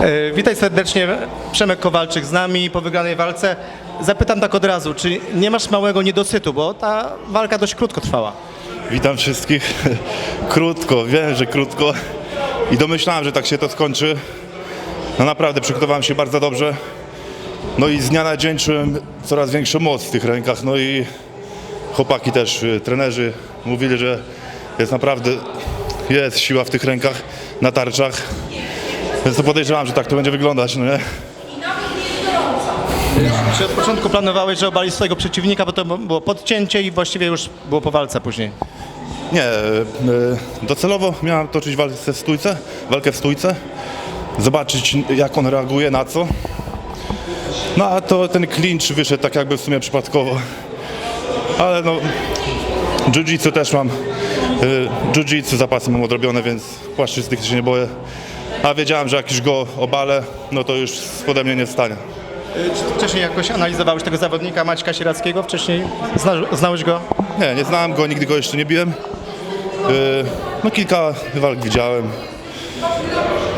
E, Witaj serdecznie, Przemek Kowalczyk z nami po wygranej walce. Zapytam tak od razu, czy nie masz małego niedosytu, bo ta walka dość krótko trwała. Witam wszystkich. Krótko, wiem, że krótko. I domyślałem, że tak się to skończy. No naprawdę przygotowałem się bardzo dobrze. No i z dnia na dzień czułem coraz większą moc w tych rękach. No i chłopaki też, y, trenerzy mówili, że jest naprawdę, jest siła w tych rękach, na tarczach. Więc to podejrzewam, że tak to będzie wyglądać, no nie? Czy od początku planowałeś, że obalisz swojego przeciwnika, bo to było podcięcie i właściwie już było po walce później? Nie, e, docelowo miałem toczyć walkę w stójce, walkę w stójce, zobaczyć jak on reaguje, na co. No a to ten clinch wyszedł tak jakby w sumie przypadkowo. Ale no, jiu-jitsu też mam, e, jiu-jitsu zapasy mam odrobione, więc płaszczystych się nie boję. A wiedziałem, że jak już go obalę, no to już spode mnie nie wstanie. E, Czy wcześniej jakoś analizowałeś tego zawodnika Maćka Sierackiego? Wcześniej zna, znałeś go? Nie, nie znałem go, nigdy go jeszcze nie biłem. Yy, No kilka walk widziałem.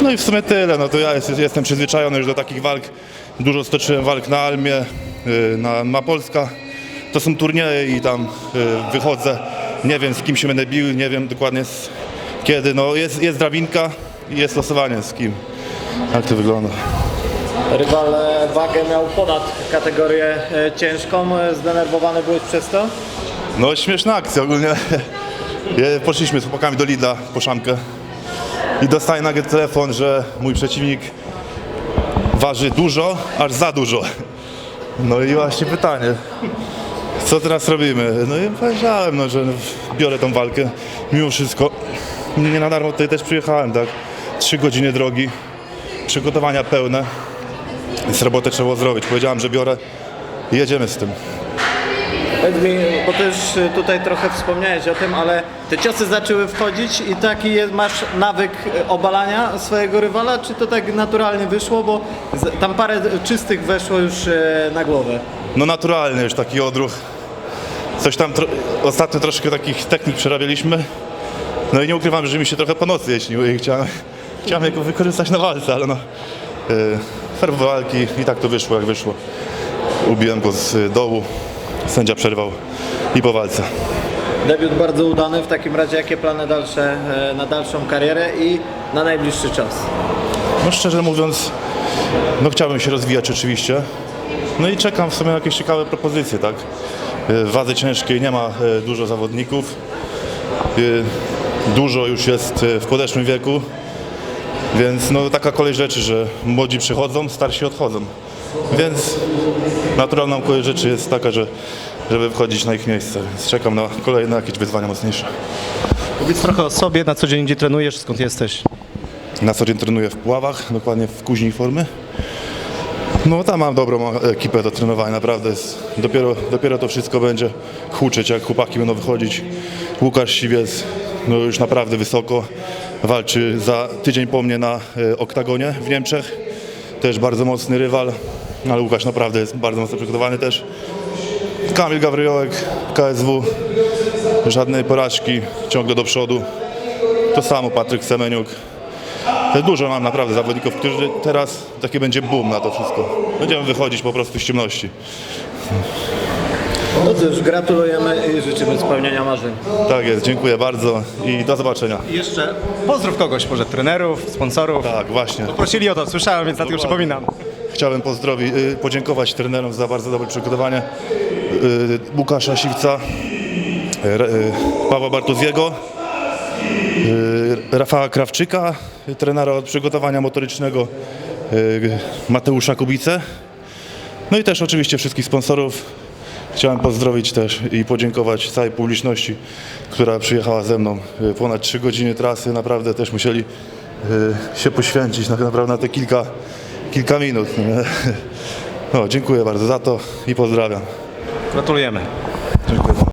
No i w sumie tyle, no to ja jest, jestem przyzwyczajony już do takich walk. Dużo stoczyłem walk na Almie, yy, na, na Polska. To są turnieje i tam wychodzę. Nie wiem z kim się będę bił, nie wiem dokładnie z kiedy. No jest, jest drabinka i jest losowanie z kim. Jak to wygląda. Rywal e, wagę miał ponad kategorię e, ciężką. E, Zdenerwowany byłeś przez to? No śmieszna akcja ogólnie. Poszliśmy z chłopakami do Lidla po szamkę i dostaję nagle telefon, że mój przeciwnik waży dużo, aż za dużo. No i właśnie pytanie, co teraz robimy? No i powiedziałem, no, że biorę tą walkę. Mimo wszystko, nie na darmo tutaj też przyjechałem, tak? Trzy godziny drogi, przygotowania pełne, więc robotę trzeba zrobić. Powiedziałem, że biorę i jedziemy z tym. Powiedz mi, bo też tutaj trochę wspomniałeś o tym, ale te ciosy zaczęły wchodzić i taki jest, masz nawyk obalania swojego rywala, czy to tak naturalnie wyszło, bo tam parę czystych weszło już e, na głowę. No naturalny już taki odruch. Coś tam tro- ostatnio troszkę takich technik przerabialiśmy. No i nie ukrywam, że mi się trochę po nocy jeśniło i chciałem, chciałem go wykorzystać na walce, ale no. Yy, ferb walki i tak to wyszło jak wyszło. Ubiłem go z dołu, sędzia przerwał i po walce. Debiut bardzo udany, w takim razie jakie plany dalsze e, na dalszą karierę i na najbliższy czas? No szczerze mówiąc, no chciałbym się rozwijać oczywiście. No i czekam w sumie na jakieś ciekawe propozycje, tak? Y, W wadze ciężkiej nie ma y, dużo zawodników. Dużo już jest w podeszłym wieku. Więc no taka kolej rzeczy, że młodzi przychodzą, starsi odchodzą. Więc naturalną kolej rzeczy jest taka, że żeby wchodzić na ich miejsce. Więc czekam na kolejne jakieś wyzwania mocniejsze. Powiedz trochę o sobie, na co dzień gdzie trenujesz, skąd jesteś? Na co dzień trenuję w Puławach, dokładnie w Kuźni Formy. No tam mam dobrą ekipę do trenowania, naprawdę jest, dopiero, dopiero to wszystko będzie huczyć, jak chłopaki będą wychodzić. Łukasz Siwiec, no już naprawdę wysoko, walczy za tydzień po mnie na e, oktagonie w Niemczech. Też bardzo mocny rywal, ale Łukasz naprawdę jest bardzo mocno przygotowany też. Kamil Gawryjołek, KSW, żadnej porażki, ciągle do przodu. To samo Patryk Semeniuk. Dużo mam naprawdę zawodników, którzy teraz taki będzie boom na to wszystko. Będziemy wychodzić po prostu z ciemności. No cóż, gratulujemy i życzymy spełnienia marzeń. Tak jest, dziękuję bardzo i do zobaczenia. I jeszcze pozdrów kogoś, może trenerów, sponsorów. Tak, właśnie. Prosili o to, słyszałem, więc dlatego przypominam. Chciałbym pozdrowić, y, podziękować trenerom za bardzo dobre przygotowanie. Y, Łukasza Siwca, y, y, Pawła Bartuzjego, y, Rafała Krawczyka, trenera od przygotowania motorycznego y, Mateusza Kubice. No i też oczywiście wszystkich sponsorów. Chciałem pozdrowić też i podziękować całej publiczności, która przyjechała ze mną. Y, Ponad 3 godziny trasy, naprawdę też musieli y, się poświęcić naprawdę na te kilka, kilka minut. No, dziękuję bardzo za to i pozdrawiam. Gratulujemy.